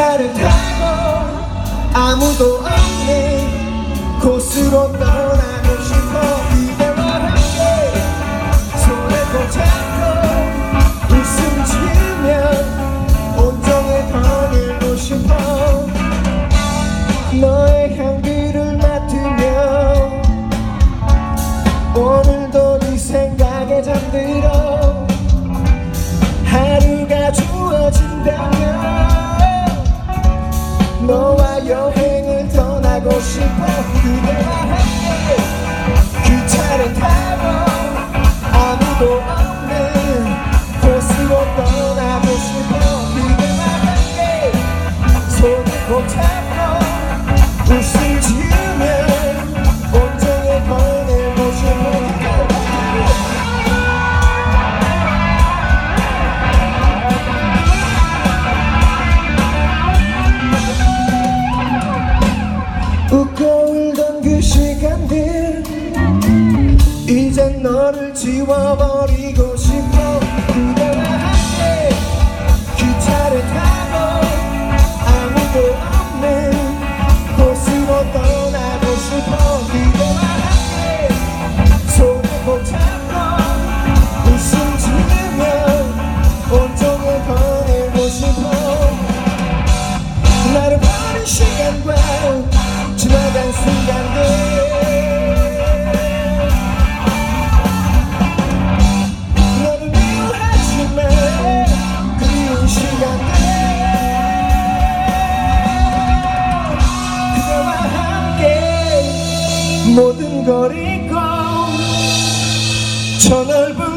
차를 타고 아무도 없는 곳으로 떠나고 싶어 그대와 함께 손을 꼭 잡고 웃음 지으면 온종일 거닐고 싶어. 너의 향기를 맡으며 오늘도 싶어 그대와 함께. 그 차를 타고 아무도 없는 곳으로 떠나고 싶어 그대와 함께. 손을 꼭 잡고 웃음 지으 이젠 너를 지워버리고 싶어. 모든 걸 잃고 저 넓은